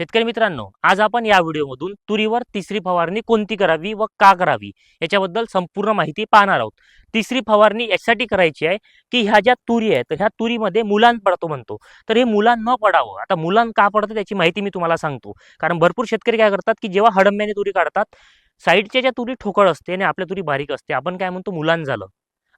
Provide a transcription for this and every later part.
शेतकरी मित्रांनो आज आपण या व्हिडिओमधून तुरीवर तिसरी फवारणी कोणती करावी व का करावी याच्याबद्दल संपूर्ण माहिती पाहणार आहोत. तिसरी फवारणी यासाठी करायची आहे की ह्या ज्या तुरी आहेत ह्या तुरीमध्ये मुलांत पडतो म्हणतो. तर हे मुलांना न पडावं. आता मुलांना का पडतं त्याची माहिती मी तुम्हाला सांगतो. कारण भरपूर शेतकरी काय करतात की जेव्हा हडंब्याने तुरी काढतात साईडच्या ज्या तुरी ठोकळ असते आणि आपल्या तुरी बारीक असते आपण काय म्हणतो मुलांना झालं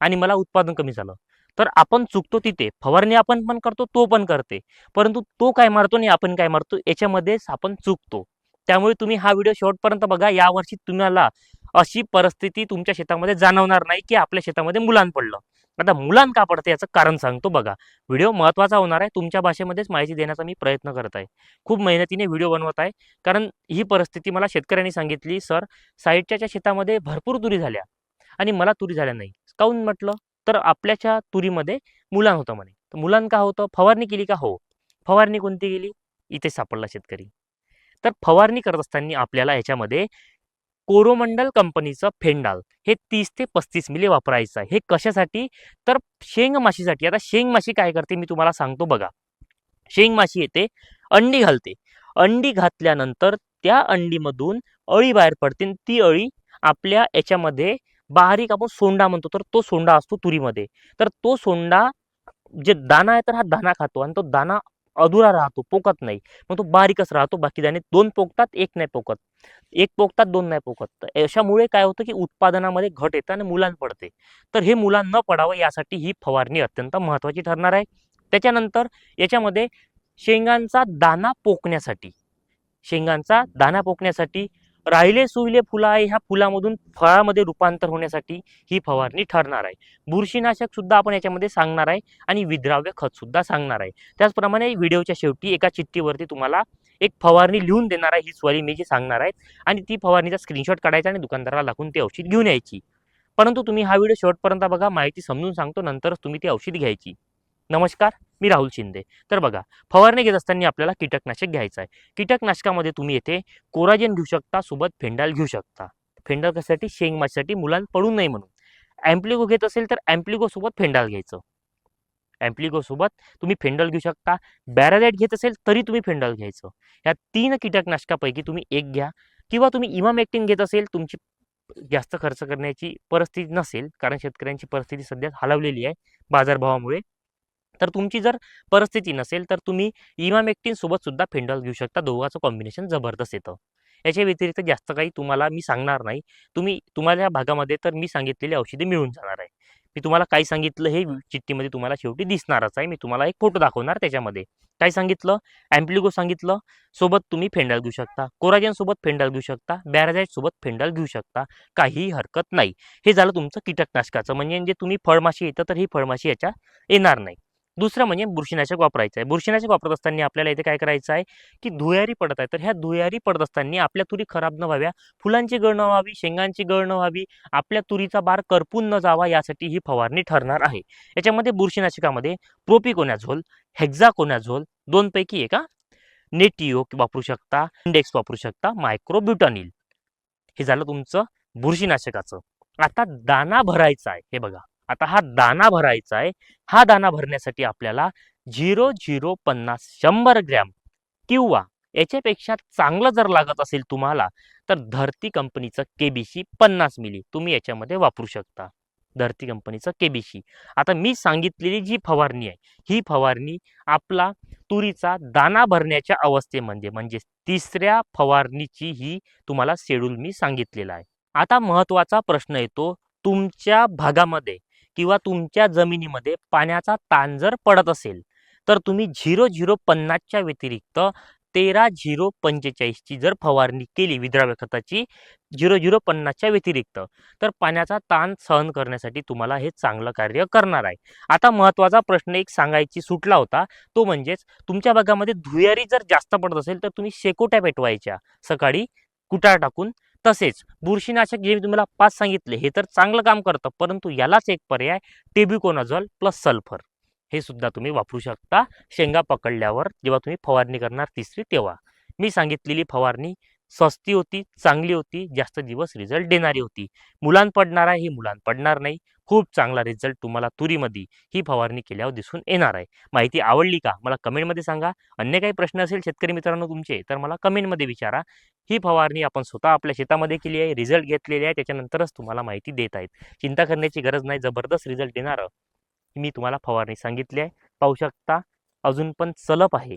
आणि मला उत्पादन कमी झालं. तर आपण चुकतो तिथे. फवारणी आपण पण करतो तो पण करते. परंतु तो काय मारतो आणि आपण काय मारतो याच्यामध्येच आपण चुकतो. त्यामुळे तुम्ही हा व्हिडिओ शेवटपर्यंत बघा. यावर्षी तुम्हाला अशी परिस्थिती तुमच्या शेतामध्ये जाणवणार नाही की आपल्या शेतामध्ये मुलांत पडलं. आता मुलांना का पडतं याचं कारण सांगतो बघा. व्हिडिओ महत्त्वाचा होणार आहे. तुमच्या भाषेमध्येच माहिती देण्याचा मी प्रयत्न करत आहे. खूप मेहनतीने व्हिडिओ बनवत आहे. कारण ही परिस्थिती मला शेतकऱ्यांनी सांगितली सर साईडच्या शेतामध्ये भरपूर तुरी झाल्या आणि मला तुरी झाल्या नाही. काऊन म्हटलं? तर आपल्याच्या तुरीमध्ये मुलां होतं म्हणे. तर मुलान का होतं? फवारणी केली का? हो. फवारणी कोणती केली? इथे सापडला शेतकरी. तर फवारणी करत असताना आपल्याला याच्यामध्ये कोरोमंडल कंपनीचं फेंडाल. हे तीस ते पस्तीस मिली वापरायचं आहे. हे कशासाठी? तर शेंग माशीसाठी. आता शेंग माशी काय करते? मी तुम्हाला सांगतो बघा. शेंग माशी येते अंडी घालते. अंडी घातल्यानंतर त्या अंडीमधून अळी बाहेर पडते आणि ती अळी आपल्या याच्यामध्ये बारीक आपण सोंडा म्हणतो तर तो सोंडा असतो तुरीमध्ये. तर तो सोंडा जे दाना आहे तर हा दाना खातो आणि तो दाना अधुरा राहतो पोकत नाही. मग तो बारीकच राहतो बाकी दाणे दोन पोकतात एक नाही पोकत. एक पोकतात दोन नाही पोकत. तर अशामुळे काय होतं की उत्पादनामध्ये घट येतं आणि मुलांना पडते. तर हे मुलांना न पडावं यासाठी ही फवारणी अत्यंत महत्त्वाची ठरणार आहे. त्याच्यानंतर याच्यामध्ये शेंगांचा दाना पोकण्यासाठी शेंगांचा दाना पोकण्यासाठी राहिले सुविले फुलं आहे ह्या फुलामधून फळामध्ये रूपांतर होण्यासाठी ही फवारणी ठरणार आहे. बुरशीनाशक सुद्धा आपण याच्यामध्ये सांगणार आहे आणि विद्राव्य खत सुद्धा सांगणार आहे. त्याचप्रमाणे व्हिडिओच्या शेवटी एका चिठ्ठीवरती तुम्हाला एक फवारणी लिहून देणार आहे ही स्वरी मी जी सांगणार आहे आणि ती फवारणीचा स्क्रीनशॉट काढायचा आणि दुकानदाराला दाखवून ती औषध घेऊन यायची. परंतु तुम्ही हा व्हिडिओ शेवटपर्यंत बघा माहिती समजून सांगतो नंतरच तुम्ही ती औषध घ्यायची. नमस्कार. मी राहुल शिंदे. तर बघा फवारणी घेत असताना आपल्याला कीटकनाशक घ्यायचं आहे कीटकनाशकामध्ये तुम्ही येथे कोराजेन घेऊ शकता सोबत फेंडाल घेऊ शकता. फेंडाल कशासाठी? शेंग माशीसाठी मुलांना पडू नये म्हणून. ॲम्प्लिगो घेत असेल तर ॲम्प्लिगोसोबत फेंडाल घ्यायचं. ॲम्प्लिगोसोबत तुम्ही फेंडल घेऊ शकता. बॅरालाइट घेत असेल तरी तुम्ही फेंडल घ्यायचं. या तीन कीटकनाशकापैकी तुम्ही एक घ्या. किंवा तुम्ही इमामेक्टिन घेत असेल तुमची जास्त खर्च करण्याची परिस्थिती नसेल कारण शेतकऱ्यांची परिस्थिती सध्या हलवलेली आहे बाजारभावामुळे. तर तुमची जर परिस्थिती नसेल तर तुम्ही इमामेक्टिन सोबत सुद्धा फेंडल घेऊ शकता. दोघांचं कॉम्बिनेशन जबरदस्त येतं. याच्या व्यतिरिक्त जास्त काही तुम्हाला मी सांगणार नाही. तुम्ही तुम्हाला या भागामध्ये तर मी सांगितलेली औषधे मिळून जाणार आहे. मी तुम्हाला काय सांगितलं हे चिठ्ठीमध्ये तुम्हाला शेवटी दिसणारच आहे. मी तुम्हाला एक फोटो दाखवणार त्याच्यामध्ये. काय सांगितलं? ॲम्प्लिगो सांगितलं. सोबत तुम्ही फेंडल घेऊ शकता. कोराजन सोबत फेंडल घेऊ शकता. सोबत फेंडल घेऊ शकता. काहीही हरकत नाही. हे झालं तुमचं कीटकनाशकाचं. म्हणजे जे तुम्ही फळमाशी येतं तर ही फळमाशी याच्या येणार नाही. दुसरं म्हणजे बुरशीनाशक वापरायचं आहे. बुरशीनाशक वापरत असताना आपल्याला इथे काय करायचं आहे की धुयारी पडत आहे. तर ह्या धुयारी पडत असताना आपल्या तुरी खराब न व्हाव्या. फुलांची गळ न व्हावी शेंगांची गळ न व्हावी आपल्या तुरीचा बार करपून न जावा यासाठी ही फवारणी ठरणार आहे. याच्यामध्ये बुरशीनाशकामध्ये प्रोपिकोनॅझोल हेक्झाकोनॅझोल दोनपैकी एका नेटिओ वापरू शकता इंडेक्स वापरू शकता मायक्रोब्युटानिल. हे झालं तुमचं बुरशीनाशकाचं. आता दाना भरायचा आहे. हे बघा. आता हा दाना भरायचा आहे. हा दाना भरण्यासाठी आपल्याला झिरो झिरो पन्नास शंभर ग्रॅम किंवा याच्यापेक्षा चांगलं जर लागत असेल तुम्हाला तर धरती कंपनीचं केबीसी पन्नास मिली तुम्ही याच्यामध्ये वापरू शकता. धरती कंपनीचं केबीसी. आता मी सांगितलेली जी फवारणी आहे ही फवारणी आपला तुरीचा दाना भरण्याच्या अवस्थेमध्ये म्हणजे तिसऱ्या फवारणीची ही तुम्हाला शेड्यूल मी सांगितलेला आहे. आता महत्त्वाचा प्रश्न येतो तुमच्या भागामध्ये. किंवा तुमच्या जमिनीमध्ये पाण्याचा ताण जर पडत असेल तर तुम्ही झिरो झिरो पन्नासच्या व्यतिरिक्त तेरा झिरो पंचेचाळीसची जर फवारणी केली विद्राव्य खताची झिरो झिरो पन्नासच्या व्यतिरिक्त तर पाण्याचा ताण सहन करण्यासाठी तुम्हाला हे चांगलं कार्य करणार आहे. आता महत्त्वाचा प्रश्न एक सांगायची सुटला होता तो म्हणजेच तुमच्या भागामध्ये धुयारी जर जास्त पडत असेल तर तुम्ही शेकोट्या पेटवायच्या. सकाळी कुटार टाकून तसेच बुरशीनाशक जे मी तुम्हाला पाच सांगितले हे तर चांगलं काम करतं परंतु यालाच एक पर्याय टेब्युकोनाझॉल प्लस सल्फर. हे सुद्धा तुम्ही वापरू शकता शेंगा पकडल्यावर जेव्हा तुम्ही फवारणी करणार तिसरी तेव्हा. मी सांगितलेली फवारणी स्वस्ती होती चांगली होती जास्त दिवस रिझल्ट देणारी होती. मुलांत पडणार आहे ही मुलांत पडणार नाही. खूप चांगला रिझल्ट तुम्हाला तुरीमध्ये ही फवारणी केल्यावर दिसून येणार आहे. माहिती आवडली का? मला कमेंटमध्ये सांगा. अन्य काही प्रश्न असेल शेतकरी मित्रांनो तुमचे तर मला कमेंटमध्ये विचारा. ही फवारणी आपण स्वतः आपल्या शेतामध्ये केली आहे रिझल्ट घेतलेले आहे त्याच्यानंतरच तुम्हाला माहिती देत आहेत. चिंता करण्याची गरज नाही जबरदस्त रिझल्ट देणारं मी तुम्हाला फवारणी सांगितली आहे. पाहू शकता अजून पण चलप आहे.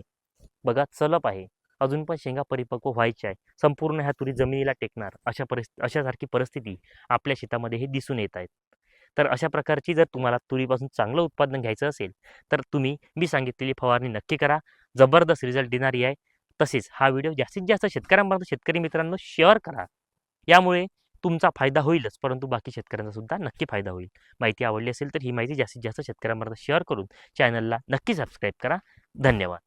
बघा चलप आहे. अजून पण शेंगा परिपक्व व्हायच्या आहे संपूर्ण ह्या तुरी जमिनीला टेकणार अशा परिस्थिती अशासारखी परिस्थिती आपल्या शेतामध्ये हे दिसून येत आहेत. तर अशा प्रकारची जर तुम्हाला तुरीपासून चांगलं उत्पादन घ्यायचं असेल तर तुम्ही मी सांगितलेली फवारणी नक्की करा. जबरदस्त रिझल्ट देणारी आहे. तसेच हा व्हिडिओ जास्तीत जास्त शेतकऱ्यांपर्यंत शेतकरी मित्रांनो शेअर करा. यामुळे तुमचा फायदा होईलच परंतु बाकी शेतकऱ्यांचा सुद्धा नक्की फायदा होईल. माहिती आवडली असेल तर ही माहिती जास्तीत जास्त शेतकऱ्यांपर्यंत शेअर करून चॅनलला नक्की सबस्क्राईब करा. धन्यवाद.